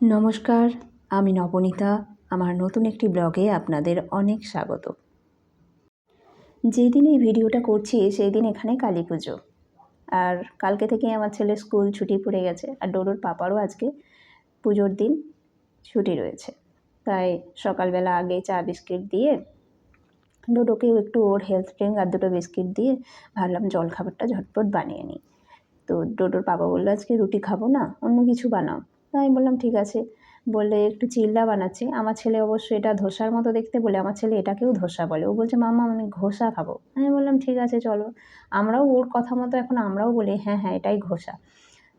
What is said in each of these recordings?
নমস্কার, আমি নবনীতা। আমার নতুন একটি ব্লগে আপনাদের অনেক স্বাগত। যেদিন এই ভিডিওটা করছি সেই দিন এখানে কালী পুজো। আর কালকে থেকে আমার ছেলের স্কুল ছুটি পড়ে গেছে, আর ডোডোর পাপারও আজকে পুজোর দিন ছুটি রয়েছে। তাই সকালবেলা আগে চা বিস্কিট দিয়ে ডোডোকেও একটু ওর হেলথ ড্রিঙ্ক আর দুটো বিস্কিট দিয়ে ভাবলাম জলখাবারটা ঝটপট বানিয়ে নিই। তো ডোডোর বাবা বলল, আজকে রুটি খাব না, অন্য কিছু বানাও। তো আমি বললাম, ঠিক আছে। বলে একটু চিল্লা বানাচ্ছি। আমার ছেলে অবশ্য এটা ধোসার মতো দেখতে বলে আমার ছেলে এটাকেও ধোসা বলে। ও বলছে মামা আমি ঘোসা খাব। আমি বললাম, ঠিক আছে, চলো। আমরাও ওর কথা মতো এখন আমরাও বলি হ্যাঁ হ্যাঁ এটাই ঘোসা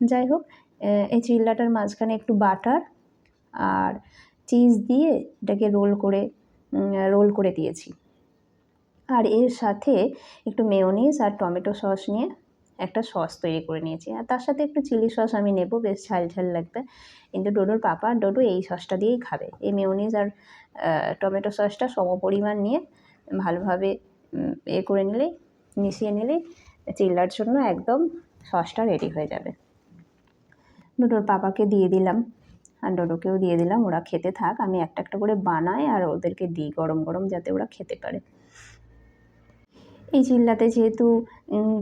যাই হোক এই চিল্লাটার মাঝখানে একটু বাটার আর চিজ দিয়ে এটাকে রোল করে রোল করে দিয়েছি। আর এর সাথে একটু মেয়োনিজ আর টমেটো সস নিয়ে একটা সস তৈরি করে নিয়েছি। আর তার সাথে একটু চিলি সস আমি নেব, বেশ ঝাল ঝাল লাগবে। কিন্তু ডোডোর পাপা ডোডো এই সসটা দিয়েই খাবে। এই মেয়োনিজ আর টমেটো সসটা সম পরিমাণ নিয়ে ভালোভাবে এ করে নিলেই, মিশিয়ে নিলেই চিল্লার জন্য একদম সসটা রেডি হয়ে যাবে। ডোডোর পাপাকে দিয়ে দিলাম। আর ডোডোকেও দিয়ে দিলাম। ওরা খেতে থাক। আমি একটা একটা করে বানাই আর ওদেরকে দিই গরম গরম যাতে ওরা খেতে পারে। এই চিল্লাতে যেহেতু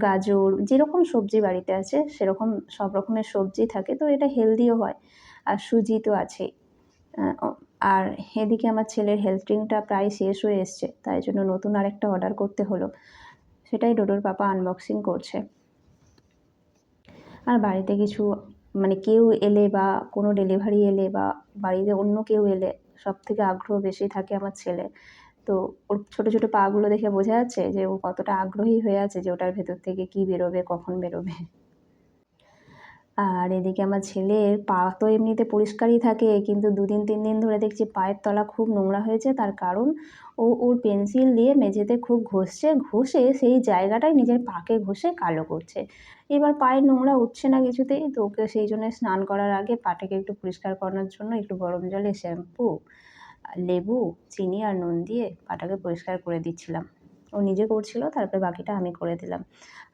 গাজর যেরকম সবজি বাড়িতে আছে, সেরকম সব রকমের সবজি থাকে, তো এটা হেলদিও হয়। আর সুজি তো আছেই। আর এদিকে আমার ছেলের হেলথ ড্রিঙ্কটা প্রায় শেষ হয়ে এসছে, তাই জন্য নতুন আরেকটা অর্ডার করতে হলো। সেটাই ডোডোর পাপা আনবক্সিং করছে। আর বাড়িতে কিছু মানে কেউ এলে বা কোনো ডেলিভারি এলে বা বাড়িতে অন্য কেউ এলে সব থেকে আগ্রহ বেশি থাকে আমার ছেলে। তো ওর ছোটো ছোটো পাগুলো দেখে বোঝা যাচ্ছে যে ও কতটা আগ্রহী হয়ে আছে যে ওটার ভেতর থেকে কী বেরোবে, কখন বেরোবে। আর এদিকে আমার ছেলের পা তো এমনিতে পরিষ্কারই থাকে, কিন্তু দুদিন, তিন দিন ধরে দেখছি পায়ের তলা খুব নোংরা হয়েছে। তার কারণ ও, ওর পেন্সিল দিয়ে মেঝেতে খুব ঘষছে, ঘষে সেই জায়গাটায় নিজের পাকে ঘষে কালো করছে। এবার পায়ের নোংরা উঠছে না কিছুতেই, তো ওকে সেই জন্য স্নান করার আগে পাটাকে একটু পরিষ্কার করানোর জন্য একটু গরম জলে শ্যাম্পু লেবু, চিনি আর নুন দিয়ে পাটাকে পরিষ্কার করে দিচ্ছিলাম। ও নিজে করছিল, তারপরে বাকিটা আমি করে দিলাম।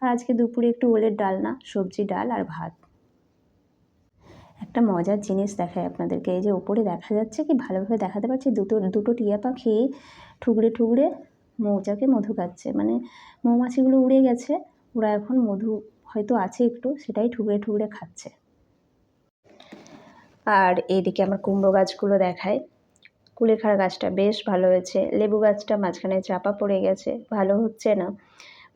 আর আজকে দুপুরে একটু ওলের ডালনা সবজি ডাল আর ভাত। একটা মজার জিনিস দেখায় আপনাদেরকে, এই যে ওপরে দেখা যাচ্ছে কি, ভালোভাবে দেখাতে পারছি, দুটো দুটো টিয়া পাখি ঠুকরে ঠুকরে মৌচাকে মধু খাচ্ছে। মানে মৌমাছিগুলো উড়ে গেছে, ওরা এখন মধু হয়তো আছে একটু, সেটাই ঠুকরে ঠুকরে খাচ্ছে। আর এদিকে আমার কুমড়ো গাছগুলো দেখায়। কুলেখাড়া গাছটা বেশ ভালো হয়েছে। লেবু গাছটা মাঝখানে চাপা পড়ে গেছে। ভালো হচ্ছে না।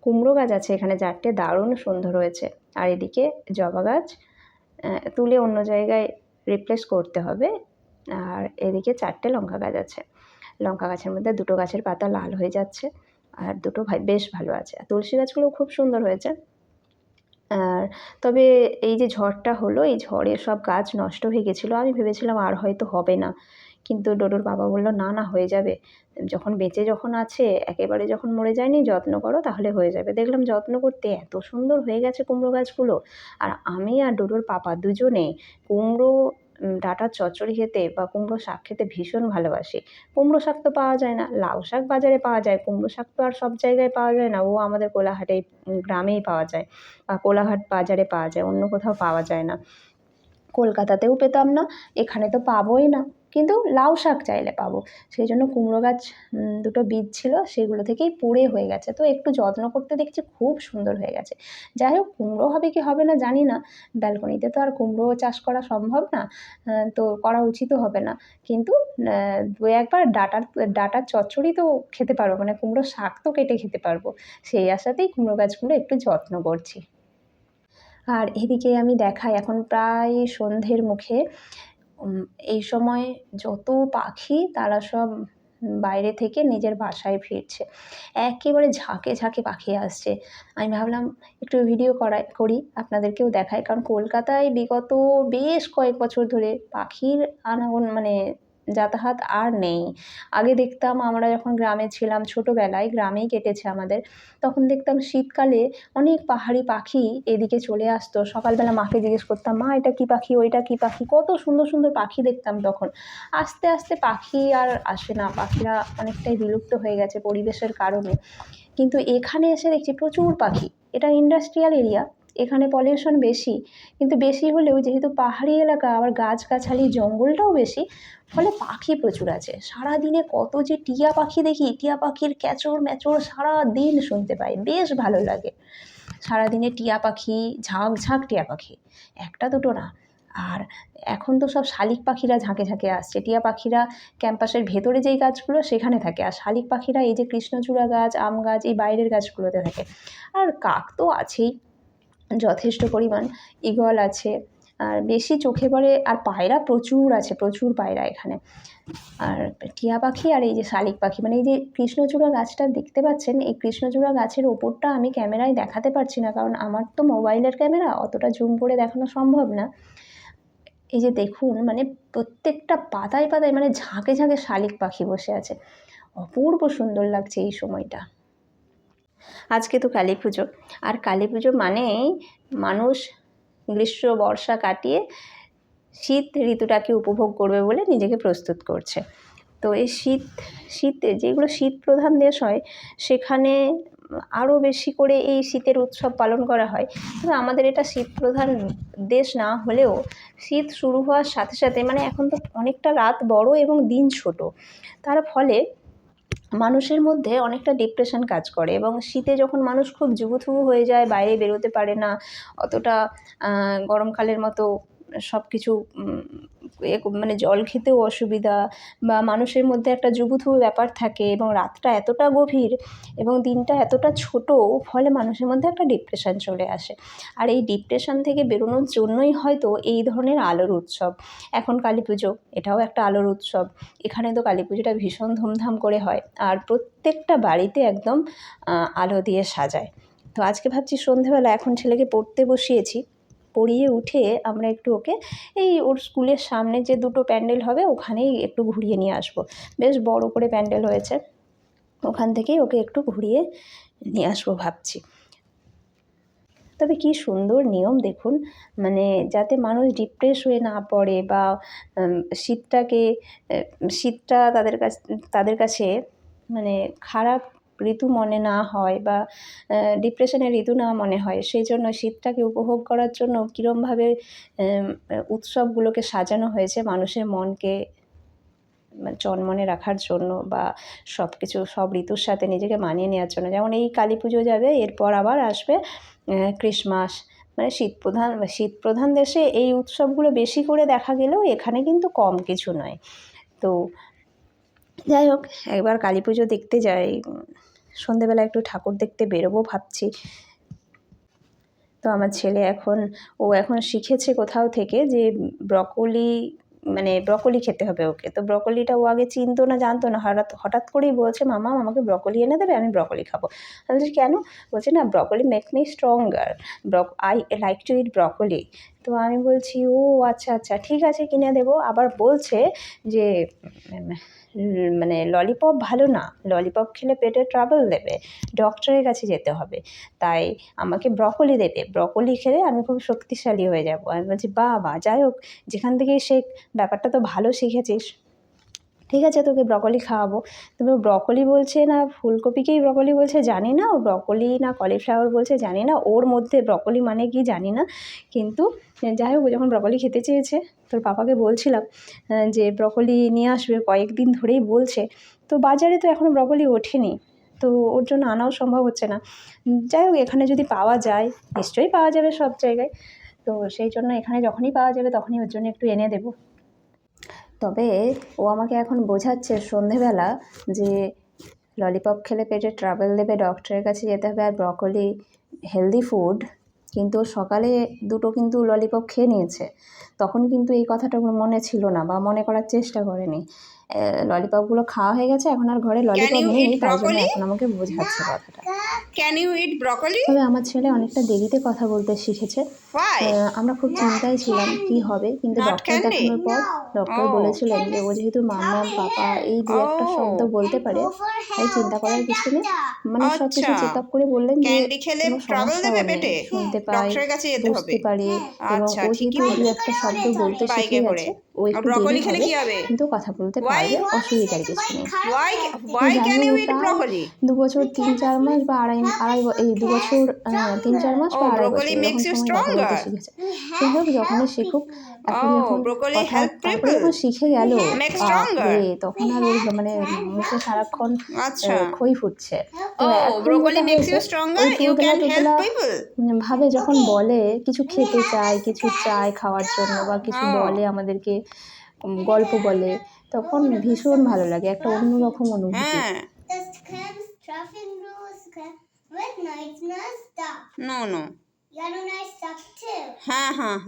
কুমড়ো গাছ আছে এখানে চারটে, দারুণ সুন্দর হয়েছে। আর এদিকে জবা গাছ তুলে অন্য জায়গায় রিপ্লেস করতে হবে। আর এদিকে চারটে লঙ্কা গাছ আছে। লঙ্কা গাছের মধ্যে দুটো গাছের পাতা লাল হয়ে যাচ্ছে। আর দুটো বেশ ভালো আছে। তুলসী গাছগুলো খুব সুন্দর হয়েছে। আর তবে এই যে ঝড়টা হলো, এই ঝড়ে সব গাছ নষ্ট হয়ে গেছিল। আমি ভেবেছিলাম আর হয়তো হবে না। কিন্তু ডোডোর বাবা বলল, না না, হয়ে যাবে। যখন বেঁচে যখন আছে, একেবারে যখন মরে যায়নি, যত্ন করো, তাহলে হয়ে যাবে। দেখলাম যত্ন করতে এত সুন্দর হয়ে গেছে কুমড়ো গাছগুলো। আর আমি আর ডোডোর পাপা দুজনে কুমড়ো ডাঁটার চচ্চড়ি খেতে বা কুমড়ো শাক খেতে ভীষণ ভালোবাসি। কুমড়ো শাক তো পাওয়া যায় না, লাউ শাক বাজারে পাওয়া যায়, কুমড়ো শাক তো আর সব জায়গায় পাওয়া যায় না, ও আমাদের কোলাহাটে গ্রামেই পাওয়া যায় বা কোলাঘাট বাজারে পাওয়া যায়, অন্য কোথাও পাওয়া যায় না। কলকাতাতেও পেতাম না, এখানে তো পাবোই না। কিন্তু লাউ শাক চাইলে পাবো। সেই জন্য কুমড়ো গাছ দুটো বীজ ছিল, সেগুলো থেকেই পড়ে হয়ে গেছে। তো একটু যত্ন করতে দেখছি খুব সুন্দর হয়ে গেছে। যাই হোক, কুমড়ো হবে কি হবে না জানি না। ব্যালকনিতে তো আর কুমড়ো চাষ করা সম্ভব না তো করা উচিতও হবে না। কিন্তু দু একবার ডাটার ডাটার চচ্চড়ি তো খেতে পারব মানে কুমড়ো শাক তো কেটে খেতে পারব। সেই আশাতেই কুমড়ো গাছগুলো একটু যত্ন করছি। আর এদিকে আমি দেখাই, এখন প্রায় সন্ধ্যের মুখে এই সময় যত পাখি তারা সব বাইরে থেকে নিজের বাসায় ফিরছে। একেবারে ঝাঁকে ঝাঁকে পাখি আসছে। আমি ভাবলাম একটু ভিডিও করাই, করি, আপনাদেরকেও দেখাই। কারণ কলকাতায় বিগত বেশ কয়েক বছর ধরে পাখির আনাগোনা মানে যাতায়াত আর নেই। আগে দেখতাম আমরা যখন গ্রামে ছিলাম ছোটোবেলায়, গ্রামেই কেটেছে আমাদের, তখন দেখতাম শীতকালে অনেক পাহাড়ি পাখি এদিকে চলে আসতো। সকালবেলা মাকে জিজ্ঞেস করতাম, মা, এটা কী পাখি? ওইটা কী পাখি? কত সুন্দর সুন্দর পাখি দেখতাম তখন। আস্তে আস্তে পাখি আর আসে না। পাখিরা অনেকটাই বিলুপ্ত হয়ে গেছে পরিবেশের কারণে। কিন্তু এখানে এসে দেখছি প্রচুর পাখি। এটা ইন্ডাস্ট্রিয়াল এরিয়া এখানে পলিউশন বেশি। কিন্তু বেশি হলেও যেহেতু পাহাড়ি এলাকা, আবার গাছগাছালি, জঙ্গলটাও বেশি, ফলে পাখি প্রচুর আছে। সারাদিনে কত যে টিয়া পাখি দেখি, টিয়া পাখির ক্যাচর ম্যাচর সারা দিন শুনতে পাই। বেশ ভালো লাগে। সারাদিনে টিয়া পাখি, ঝাঁক ঝাঁক টিয়া পাখি। একটা দুটো না। আর এখন তো সব শালিক পাখিরা ঝাঁকে ঝাঁকে আসছে। টিয়া পাখিরা ক্যাম্পাসের ভেতরে যেই গাছগুলো, সেখানে থাকে। আর শালিক পাখিরা এই যে কৃষ্ণচূড়া গাছ, আম গাছ, এই বাইরের গাছগুলোতে থাকে। আর কাক তো আছেই। যথেষ্ট পরিমাণ ঈগল আছে। আর বেশি চোখে পড়ে, আর পায়রা প্রচুর আছে, প্রচুর পায়রা এখানে। আর টিয়া পাখি আর এই যে শালিক পাখি মানে এই যে কৃষ্ণচূড়া গাছটা দেখতে পাচ্ছেন, এই কৃষ্ণচূড়া গাছের ওপরটা আমি ক্যামেরায় দেখাতে পারছি না, কারণ আমার তো মোবাইলের ক্যামেরা, অতটা জুম করে দেখানো সম্ভব না। এই যে দেখুন মানে প্রত্যেকটা পাতায় পাতায় মানে ঝাঁকে ঝাঁকে শালিক পাখি বসে আছে। অপূর্ব সুন্দর লাগছে এই সময়টা। আজকে তো কালী পুজো। আর কালী পুজো মানেই মানুষ গ্রীষ্ম, বর্ষা কাটিয়ে শীত ঋতুটাকে উপভোগ করবে বলে নিজেকে প্রস্তুত করছে। তো এই শীত, শীতে যেগুলো শীত প্রধান দেশ হয়, সেখানে আরও বেশি করে এই শীতের উৎসব পালন করা হয়। তবে আমাদের এটা শীত প্রধান দেশ না হলেও শীত শুরু হওয়ার সাথে সাথে মানে এখন তো অনেকটা রাত বড় এবং দিন ছোট। তার ফলে মানুষের মধ্যে অনেকটা ডিপ্রেশন কাজ করে এবং শীতে যখন মানুষ খুব জুবুথুবু হয়ে যায়, বাইরে বেরোতে পারে না, অতটা গরমকালের মতো সব কিছু মানে জল খেতেও অসুবিধা বা মানুষের মধ্যে একটা জুবুথুবু ব্যাপার থাকে এবং রাতটা এতটা গভীর এবং দিনটা এতটা ছোট, ফলে মানুষের মধ্যে একটা ডিপ্রেশন চলে আসে। আর এই ডিপ্রেশন থেকে বেরোনোর জন্যই হয়তো এই ধরনের আলোর উৎসব। এখন কালী পুজো, এটাও একটা আলোর উৎসব। এখানে তো কালী পুজোটা ভীষণ ধুমধাম করে হয় আর প্রত্যেকটা বাড়িতে একদম আলো দিয়ে সাজায়। তো আজকে ভাবছি সন্ধেবেলা এখন ছেলেকে পড়তে বসিয়েছি। পড়িয়ে উঠে আমরা একটু ওকে এই ওর স্কুলের সামনে যে দুটো প্যান্ডেল হবে ওখানেই একটু ঘুরিয়ে নিয়ে আসব। বেশ বড় করে প্যান্ডেল হয়েছে। ওখান থেকেই ওকে একটু ঘুরিয়ে নিয়ে আসব ভাবছি। তবে কি সুন্দর নিয়ম দেখুন মানে যাতে মানুষ ডিপ্রেস হয়ে না পড়ে বা শীতটাকে শীতটা তাদের কাছ, তাদের কাছে মানে খারাপ ঋতু মনে না হয় বা ডিপ্রেশনের ঋতু না মনে হয়, সেই জন্য শীতটাকে উপভোগ করার জন্য কীরমভাবে উৎসবগুলোকে সাজানো হয়েছে মানুষের মনকে মানে চনমনে রাখার জন্য বা সব কিছু সব ঋতুর সাথে নিজেকে মানিয়ে নেওয়ার জন্য। যেমন এই কালী পুজো যাবে, এরপর আবার আসবে ক্রিসমাস। মানে শীত প্রধান শীত প্রধান দেশে এই উৎসবগুলো বেশি করে দেখা গেলেও এখানে কিন্তু কম কিছু নয়। তো, যাই হোক, একবার কালী পুজো দেখতে যাই। সন্ধেবেলা একটু ঠাকুর দেখতে বেরোবো ভাবছি। তো আমার ছেলে এখন, ও এখন শিখেছে কোথাও থেকে যে ব্রকলি মানে ব্রকলি খেতে হবে ওকে। তো ব্রকলিটা ও আগে চিনতো না, জানতো না। হঠাৎ হঠাৎ করেই বলছে, মামা, আমাকে ব্রকলি এনে দেবে, আমি ব্রকলি খাব। বলছি, কেন? বলছে, না, broccoli make me stronger Brock I like to eat broccoli তো আমি বলছি, ও আচ্ছা আচ্ছা ঠিক আছে, কিনে দেবো। আবার বলছে যে মানে ললিপপ ভালো না। ললিপপ খেলে পেটে ট্রাবল দেবে। ডক্টরের কাছে যেতে হবে। তাই আমাকে ব্রকলি দেবে। ব্রকলি খেলে আমি খুব শক্তিশালী হয়ে যাব। আমি বলছি বা বা যাই হোক, যেখান থেকে সে ব্যাপারটা তো ভালো শিখেছিস। ঠিক আছে, তোকে ব্রকলি খাওয়াবো। তবে ব্রকলি বলছে না ফুলকপিকেই ব্রকলি বলছে জানি না, ও ব্রকলি না কলিফ্লাওয়ার বলছে জানি না, ওর মধ্যে ব্রকলি মানে কি জানি না। কিন্তু যাই হোক যখন ব্রকলি খেতে চেয়েছে, তোর পাপাকে বলছিলাম যে ব্রকলি নিয়ে আসবে, কয়েকদিন ধরেই বলছে। তো বাজারে তো এখনও ব্রকলি ওঠেনি, তো ওর জন্য আনাও সম্ভব হচ্ছে না। যাই হোক, এখানে যদি পাওয়া যায়, নিশ্চয়ই পাওয়া যাবে সব জায়গায়। তো সেই জন্য এখানে যখনই পাওয়া যাবে, তখনই ওর জন্য একটু এনে দেবো। তবে ও আমাকে এখন বোঝাচ্ছে সন্ধেবেলা যে ললিপপ খেলে পেটে ট্রাভেল দেবে ডক্টরের কাছে যেতে হবে আর ব্রকলি হেলদি ফুড কিন্তু সকালে দুটো কিন্তু ললিপপ খেয়ে নিয়েছে। তখন কিন্তু এই কথাটা মনে ছিল না বা মনে করার চেষ্টা করেনি। ললিপপগুলো খাওয়া হয়ে গেছে এখন আর ঘরে ললিপপ নেই তাই জন্য এখন আমাকে বোঝাচ্ছে কথাটা। ক্যান ইউ ইট ব্রকলি তবে আমার ছেলে অনেকটা দেরিতে কথা বলতে শিখেছে। আমরা খুব চিন্তায় ছিলাম কি হবে কিন্তু ডক্টর দেখানোর পর ডক্টর বলেছিলেন যে ও যেহেতু মাম্মাম পাপা এই দু একটা শব্দ বলতে পারে তাই চিন্তা করার কিছু নেই। মানে সব কিছু চেক আপ করে বললেন যে শুনতে পায় বুঝতে পারে এবং ও যেহেতু দু একটা শব্দ শব্দ বলতে শিখে গেছে। ও একটু ব্রকলি দেরি খেলে হবে কি হবে? কিন্তু কথা বলতে? পারবে অসুবিধার কিছু নেই। দু বছর তিন চার মাস বা আড়াই আড়াই এই দু বছর তিন চার মাস বা Oh, আড়াই বছর কথা বলতে শিখেছে। যাই হোক যখনই শিখুক এখন Oh, যখন. যখন শিখে গেল তখন আর ওর মানে মুখে সারাক্ষণ খই ফুটছে। Oh. ওই ভাবে যখন বলে কিছু খেতে চায় কিছু চায় খাওয়ার জন্য বা কিছু বলে আমাদেরকে গল্প বলে তখন ভীষণ ভালো লাগে একটা অন্যরকম অনুভূতি। হ্যাঁ। গ্রিন লাইট হ্যাঁ, হ্যাঁ,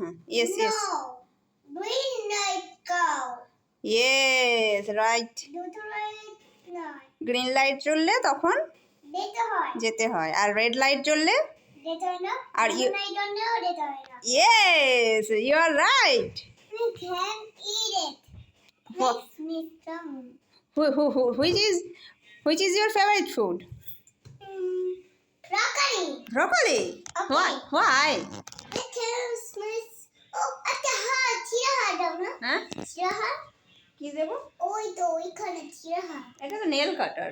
জ্বললে তখন যেতে হয়। আর রেড লাইট জ্বললে? আর Are you- are right We can eat it. What? Makes me strong. Which is which is your favourite food Mm, broccoli. Broccoli Okay. Why It can smell. Oh, the heart. Cheer heart, don't know? হ্যাঁ Cheer heart. কি দেবো ওই তো ওইখানে cheer heart. এটা তো nail কাটার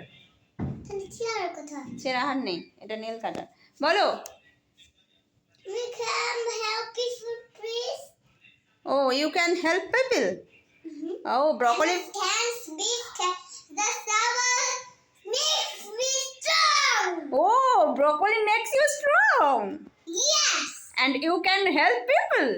তাহলে chair কোথায় চেরাহার নেই এটা নেল কাটার বলো We can help people, please. Oh, you can help people. Mm -hmm. Oh, broccoli. And can speak the sour makes me strong. Oh, broccoli makes you strong. Yes. And you can help people.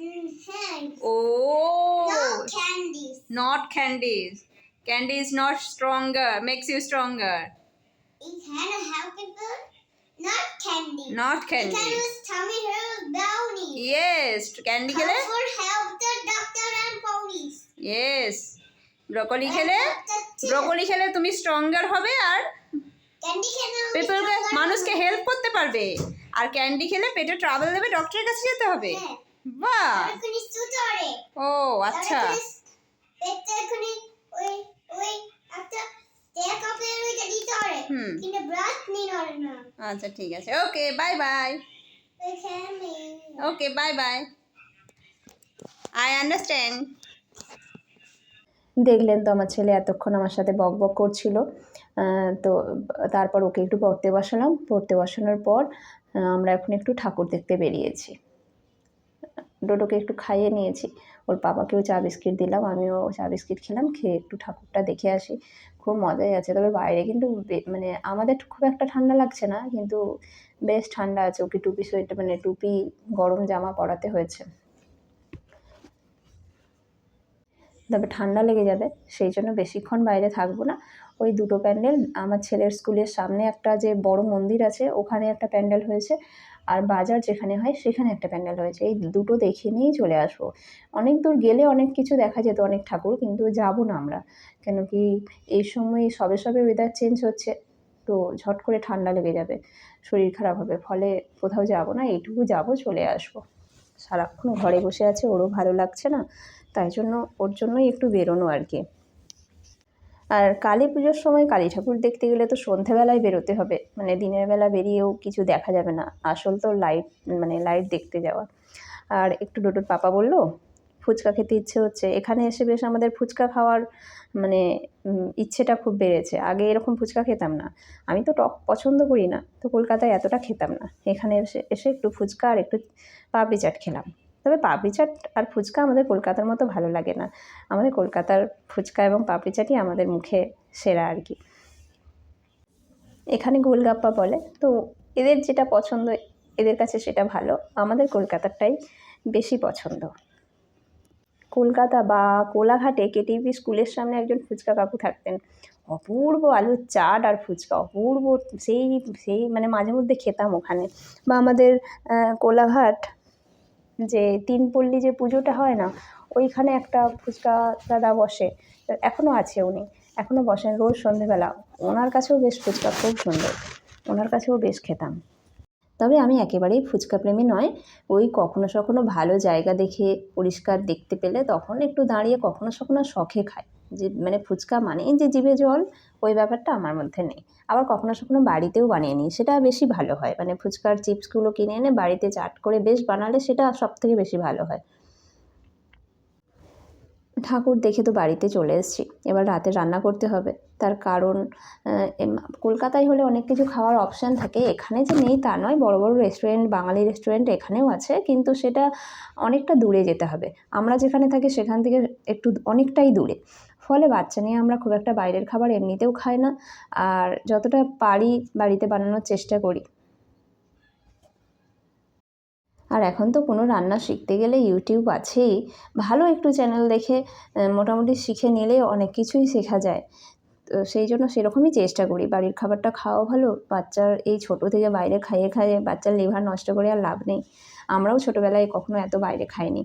Mm. Oh. Not candies. Not candies. Candy is not stronger. Makes you stronger. It can help people. Not candy. Not candy. use tummy hurt brownies. Yes, candy খেলে Helpful help the doctor and police. yes. Broccoli খেলে. Broccoli খেলে তুমি stronger হবে আর পিপলকে মানুষকে. Help করতে পারবে আর candy খেলে পেটে ট্রাভেল দেবে ডক্টরের কাছে যেতে হবে হ্যাঁ। বাহ ও আচ্ছা এখনই ওই ওই না আচ্ছা ঠিক আছে। Okay bye bye okay bye bye I understand দেখলেন তো আমার ছেলে এতক্ষণ আমার সাথে বক বক করছিল। তো তারপর ওকে একটু পড়তে বসালাম। পড়তে বসানোর পর আমরা এখন একটু ঠাকুর দেখতে বেরিয়েছি। ডোডোকে একটু খাইয়ে নিয়েছি। ওর বাবাকেও চা বিস্কিট দিলাম, আমিও চা বিস্কিট খেলাম, খেয়ে একটু ঠাকুরটা দেখে আসি। খুব মজাই আছে, তবে বাইরে কিন্তু মানে আমাদের খুব একটা ঠান্ডা লাগছে না, কিন্তু বেশ ঠান্ডা আছে ওকে টুপি সোয়েটার মানে টুপি, গরম জামা পরাতে হয়েছে। তবে ঠান্ডা লেগে যাবে, সেই জন্য বেশিক্ষণ বাইরে থাকব না। ওই দুটো প্যান্ডেল, আমার ছেলের স্কুলের সামনে একটা যে বড় মন্দির আছে, ওখানে একটা প্যান্ডেল হয়েছে। আর বাজার যেখানে হয় সেখানে একটা প্যান্ডেল হয়েছে এই দুটো দেখে নিয়েই চলে আসব। অনেক দূর গেলে অনেক কিছু দেখা যেত অনেক ঠাকুর, কিন্তু যাব না আমরা। কেন কি এই সময় সবে সবে ওয়েদার চেঞ্জ হচ্ছে, তো ঝট করে ঠান্ডা লেগে যাবে, শরীর খারাপ হবে। ফলে কোথাও যাব না, এইটুকু যাব, চলে আসব। সারাক্ষণ ঘরে বসে আছে, ওরও ভালো লাগছে না, তাই জন্য ওর জন্যই একটু বেরোনো আর কি। আর কালী পুজোর সময় কালী ঠাকুর দেখতে গেলে তো সন্ধেবেলায় বেরোতে হবে। মানে দিনের বেলা বেরিয়েও কিছু দেখা যাবে না। আসল তো লাইট মানে লাইট দেখতে যাওয়া। আর একটু ডোডোর পাপা বলল, ফুচকা খেতে ইচ্ছে হচ্ছে। এখানে এসে বেশ আমাদের ফুচকা খাওয়ার মানে ইচ্ছেটা খুব বেড়েছে। আগে এরকম ফুচকা খেতাম না। আমি তো টক পছন্দ করি না। তো কলকাতায় এতটা খেতাম না। এখানে এসে এসে একটু ফুচকা আর একটু পাপড়ি চাট খেলাম। তবে পাপড়ি চাট আর ফুচকা আমাদের কলকাতার মতো ভালো লাগে না। আমাদের কলকাতার ফুচকা এবং পাপড়ি চাটই আমাদের মুখে সেরা আর কি। এখানে গোলগাপ্পা বলে, তো এদের যেটা পছন্দ, এদের কাছে সেটা ভালো। আমাদের কলকাতারটাই বেশি পছন্দ। কলকাতা বা কোলাঘাটে কেটিভি স্কুলের সামনে একজন ফুচকা কাকু থাকতেন। অপূর্ব আলুর চাট আর ফুচকা, অপূর্ব, সেই সেই মানে মাঝে মধ্যে খেতাম ওখানে। বা আমাদের কোলাঘাট যে তিন পল্লী যে পুজোটা হয় না, ওইখানে একটা ফুচকা দাদা বসে। এখনও আছে উনি এখনও বসেন। রোজ সন্ধেবেলা। ওনার কাছেও বেশ ফুচকা খুব সুন্দর। ওনার কাছেও বেশ খেতাম। তবে আমি একেবারেই ফুচকা প্রেমী নয়। ওই কখনো সখনো ভালো জায়গা দেখে পরিষ্কার দেখতে পেলে তখন একটু দাঁড়িয়ে কখনো সখনো শখে খাই। যে মানে ফুচকা মানেই যে জিভে জল, ওই ব্যাপারটা আমার মধ্যে নেই। আবার কখনো সখনো বাড়িতেও বানিয়ে নিই, সেটা বেশি ভালো হয়। মানে ফুচকার চিপসগুলো কিনে এনে বাড়িতে চাট করে বেশ বানালে সেটা সব থেকে বেশি ভালো হয়। ঠাকুর দেখে তো বাড়িতে চলে এসেছি, এবার রাতে রান্না করতে হবে। তার কারণ কলকাতায় হলে অনেক কিছু খাওয়ার অপশান থাকে। এখানে যে নেই তা নয়, বড় বড় রেস্টুরেন্ট বাঙালি রেস্টুরেন্ট এখানেও আছে, কিন্তু সেটা অনেকটা দূরে যেতে হবে। আমরা যেখানে থাকি সেখান থেকে একটু অনেকটাই দূরে। ফলে বাচ্চা নিয়ে আমরা খুব একটা বাইরের খাবার এমনিতেও খাই না। আর যতটা পারি বাড়িতে বানানোর চেষ্টা করি। আর এখন তো কোনো রান্না শিখতে গেলে ইউটিউব আছেই। ভালো একটু চ্যানেল দেখে মোটামুটি শিখে নিলে অনেক কিছুই শেখা যায়। তো সেই জন্য সেরকমই চেষ্টা করি। বাড়ির খাবারটা খাওয়া ভালো, বাচ্চার এই ছোট থেকে বাইরে খাইয়ে খাইয়ে বাচ্চার লিভার নষ্ট করে আর লাভ নেই। আমরাও ছোটোবেলায় কখনো এত বাইরে খাইনি।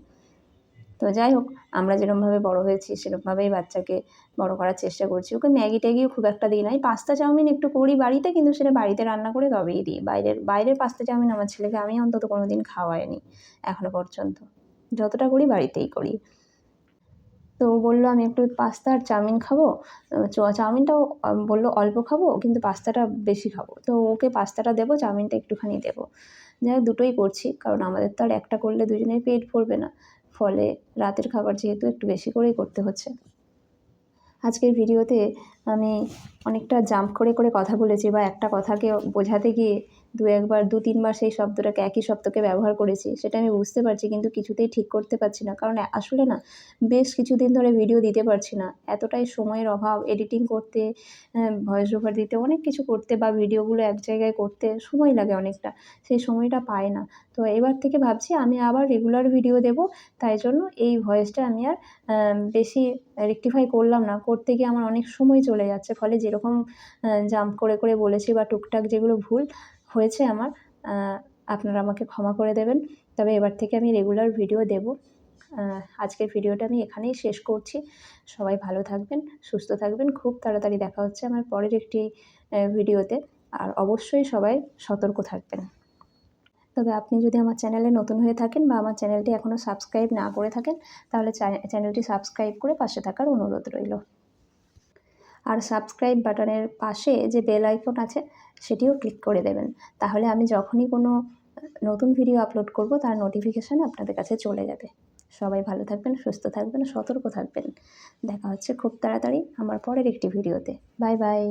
তো যাই হোক, আমরা যেরকমভাবে বড় হয়েছি সেরকমভাবেই বাচ্চাকে বড় করার চেষ্টা করছি। ওকে ম্যাগি ট্যাগিও খুব একটা দিই নাই। পাস্তা চাউমিন একটু করি বাড়িতে, কিন্তু সেটা বাড়িতে রান্না করে তবেই দিই। বাইরের বাইরের পাস্তা চাউমিন আমার ছেলেকে আমি অন্তত কোনো দিন খাওয়াইনি, এখনও পর্যন্ত। যতটা করি বাড়িতেই করি। তো ও বলল, আমি একটু পাস্তা আর চাউমিন খাব। চাউমিনটাও বলল, অল্প খাব, কিন্তু পাস্তাটা বেশি খাব। তো ওকে পাস্তাটা দেবো, চাউমিনটা একটুখানি দেবো। যাই হোক, দুটোই করছি, কারণ আমাদের তো আর একটা করলে দুজনের পেট ভরবে না। ফলে রাতের খাবার যেহেতু একটু বেশি করেই করতে হচ্ছে। আজকের ভিডিওতে আমি অনেকটা জাম্প করে করে কথা বলেছি বা একটা কথাকে বোঝাতে গিয়ে দু একবার, দু তিনবার সেই শব্দটাকে, একই শব্দকে ব্যবহার করেছি, সেটা আমি বুঝতে পারছি কিন্তু কিছুতেই ঠিক করতে পারছি না। কারণ আসলে না, বেশ কিছুদিন ধরে ভিডিও দিতে পারছি না। এতটাই সময়ের অভাব এডিটিং করতে ভয়েস ওভার দিতে, অনেক কিছু করতে বা ভিডিওগুলো এক জায়গায় করতে সময় লাগে অনেকটা, সেই সময়টা পায় না। তো এবার থেকে ভাবছি আমি আবার রেগুলার ভিডিও দেব, তাই জন্য এই ভয়েসটা আমি আর বেশি রেকটিফাই করলাম না। করতে গিয়ে আমার অনেক সময় চলে যাচ্ছে, ফলে যেরকম জাম্প করে করে বলেছি বা টুকটাক যেগুলো ভুল হয়েছে আমার আপনারা আমাকে ক্ষমা করে দেবেন। তবে এবার থেকে আমি রেগুলার ভিডিও দেব। আজকের ভিডিওটা আমি এখানেই শেষ করছি। সবাই ভালো থাকবেন, সুস্থ থাকবেন। খুব তাড়াতাড়ি দেখা হচ্ছে আমার পরের একটি ভিডিওতে আর অবশ্যই সবাই সতর্ক থাকবেন। তবে আপনি যদি আমার চ্যানেলে নতুন হয়ে থাকেন বা আমার চ্যানেলটি এখনও সাবস্ক্রাইব না করে থাকেন, তাহলে চ্যা- চ্যানেলটি সাবস্ক্রাইব করে পাশে থাকার অনুরোধ রইল। আর সাবস্ক্রাইব বাটনের পাশে যে বেল আইকন আছে, সেটিও ক্লিক করে দেবেন। তাহলে আমি যখনই কোনো নতুন ভিডিও আপলোড করব, তার নোটিফিকেশান আপনাদের কাছে চলে যাবে। সবাই ভালো থাকবেন, সুস্থ থাকবেন, সতর্ক থাকবেন। দেখা হচ্ছে খুব তাড়াতাড়ি আমার পরের একটি ভিডিওতে বাই বাই